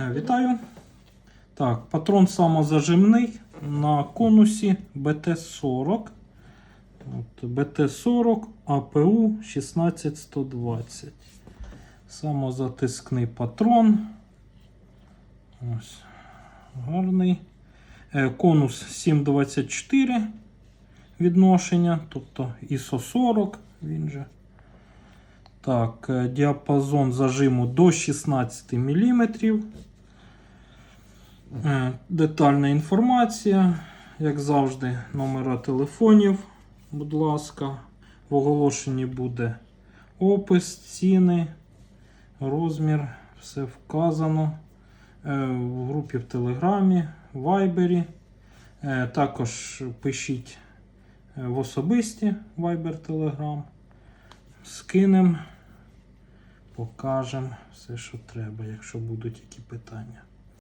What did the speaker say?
Е, Вітаю. Так, патрон самозажимний на конусі БТ-40. От, БТ-40 АПУ 16120. Самозатискний патрон. Ось. Гарний. Е, Конус 724 відношення, тобто ISO 40 він же. Так, е, діапазон зажиму до 16 мм. Е, Детальна інформація, як завжди, номера телефонів, будь ласка. В оголошенні буде опис, ціни, розмір, все вказано. Е, В групі в Телеграмі, Вайбері. Е, Також пишіть в особисті Viber Telegram. Скинемо, покажемо все, що треба, якщо будуть які питання.